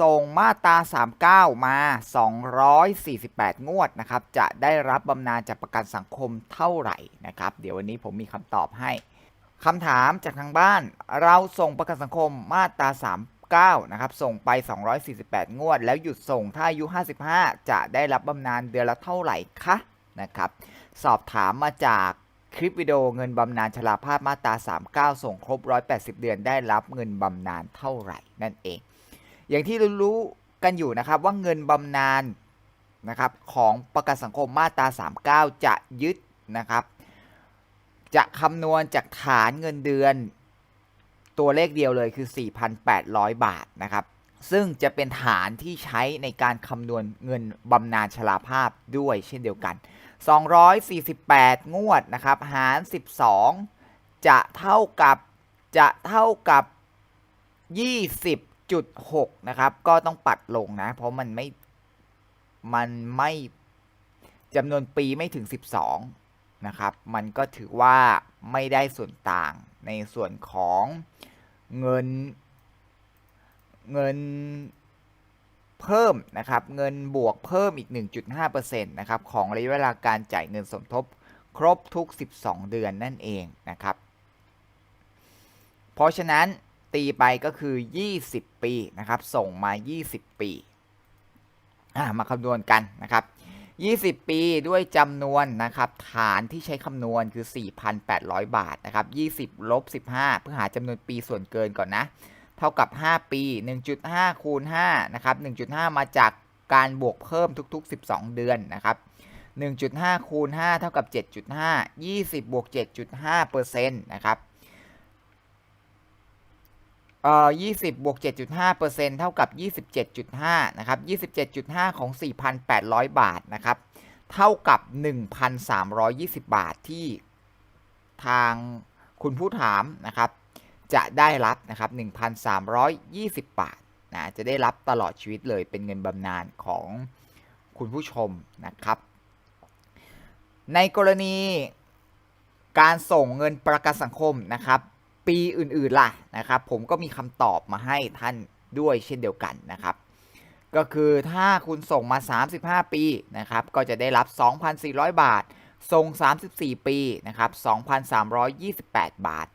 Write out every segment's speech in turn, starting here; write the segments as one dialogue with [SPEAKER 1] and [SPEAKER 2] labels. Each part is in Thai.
[SPEAKER 1] ส่งมาตรา 39 มา 248 งวดนะครับ จะได้รับบำนาญจากประกันสังคมเท่าไหร่นะครับ เดี๋ยววันนี้ผมมีคำตอบให้คำถามจากทางบ้าน เราส่งประกันสังคมมาตรา 39 นะครับ ส่งไป 248 งวด แล้วหยุดส่งถ้าอายุ 55 จะได้รับบำนาญเดือนละเท่าไหร่คะนะครับ สอบถามมาจากคลิปวิดีโอเงินบำนาญชราภาพมาตรา 39 ส่งครบ 180 เดือนได้รับเงินบำนาญเท่าไหร่นั่นเอง อย่างที่รู้กันอยู่นะครับว่าเงินบำนาญนะครับของประกันสังคมมาตรา 39 จะยึดนะครับจะคำนวณจากฐานเงินเดือน ตัวเลขเดียวเลยคือ 4,800 บาทนะครับ ซึ่งจะเป็นฐานที่ใช้ในการคำนวณเงินบำนาญชราภาพด้วยเช่นเดียวกัน 248 งวดนะครับ หาร 12 จะเท่ากับจะเท่ากับ 20.6 นะครับ ก็ต้องปัดลงนะ เพราะมันไม่ มันไม่จำนวนปีไม่ถึง 12 นะครับ มันก็ถือว่าไม่ได้ส่วนต่างในส่วนของเงิน เงินเพิ่มนะครับ เงินบวกเพิ่มอีก 1.5%นะครับ ของระยะเวลาการจ่ายเงินสมทบครบทุก 12 เดือนนั่นเองนะครับ เพราะฉะนั้น ตีไปก็คือ 20 ปีนะครับ ส่งมา 20 ปีอะมาคำนวณกันนะครับ 20 ปีด้วยจำนวนนะครับ ฐานที่ใช้คำนวณคือ 4,800 บาทนะครับ 20 ลบ 15 เพื่อหาจำนวนปีส่วนเกินก่อนนะ เท่ากับ 5 ปี 1.5 คูณ 5 นะครับ 1.5 มาจากการบวกเพิ่มทุก ๆ 12 เดือนนะครับ 1.5 คูณ 5 เท่ากับ 7.5 20 บวก 7.5เปอร์เซ็นต์นะครับ เอ่อ20 บวก 7.5เปอร์เซ็นต์เท่ากับ 27.5 นะครับ 27.5 ของ 4,800 บาท นะครับ เท่ากับ 1,320 บาทที่ทางคุณผู้ถาม นะครับ จะได้รับนะครับ 1,320 บาท นะ จะได้รับตลอดชีวิตเลย เป็นเงินบำนาญของคุณผู้ชม นะครับ ในกรณีการส่งเงินประกันสังคม นะครับ ปีอื่นๆล่ะนะครับ ผมก็มีคำตอบมาให้ท่านด้วยเช่นเดียวกันนะครับ ก็คือถ้าคุณส่งมา 35 ปีนะครับ ก็จะได้รับ 2,400 บาท ส่ง 34 ปีนะครับ 2,328 บาท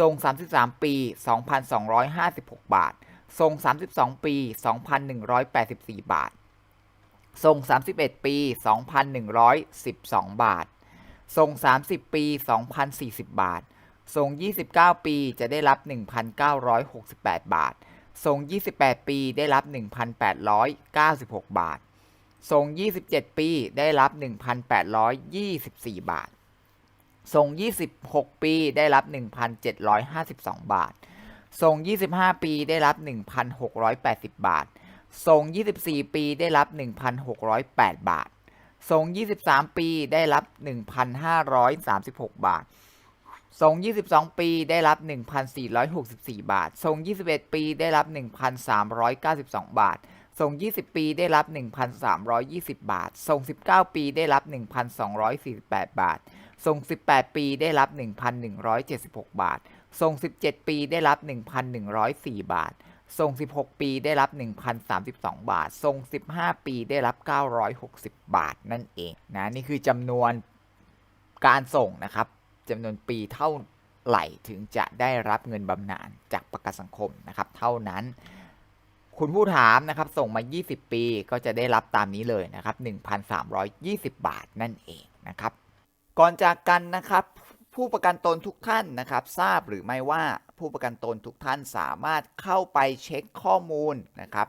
[SPEAKER 1] ส่ง 33 ปี 2,256 บาท ส่ง 32 ปี 2,184 บาท ส่ง 31 ปี 2,112 บาท ส่ง 30 ปี 2,040 บาท ส่ง29 ปีจะได้รับ 1,968 บาทส่ง28 ปีได้รับ 1,896 บาทส่ง27 ปีได้รับ 1,824 บาทส่ง26 ปีได้รับ 1,752 บาทส่ง25 ปีได้รับ 1,680 บาทส่ง24 ปีได้รับ 1,608 บาทส่ง23 ปีได้รับ 1,536 บาท ส่ง22 ปีได้รับ 1,464 บาทส่ง21 ปีได้รับ 1,392 บาทส่ง20 ปีได้รับ 1,320 บาทส่ง19 ปีได้รับ 1,248 บาทส่ง18 ปีได้รับ 1,176 บาทส่ง17 ปีได้รับ 1,104 บาทส่ง16 ปีได้รับ 1,032 บาทส่ง15 ปีได้รับ 960 บาทนั่นเองนะนี่คือจำนวนการส่งนะครับ จำนวนปีเท่าไหร่ถึงจะได้รับเงินบำนาญจากประกันสังคมนะครับเท่านั้น คุณผู้ถามนะครับส่งมา 20 ปีก็จะได้รับตามนี้เลยนะครับ 1,320 บาทนั่นเองนะครับ ก่อนจากกันนะครับผู้ประกันตนทุกท่านนะครับ ทราบหรือไม่ว่าผู้ประกันตนทุกท่านสามารถเข้าไปเช็คข้อมูลนะครับ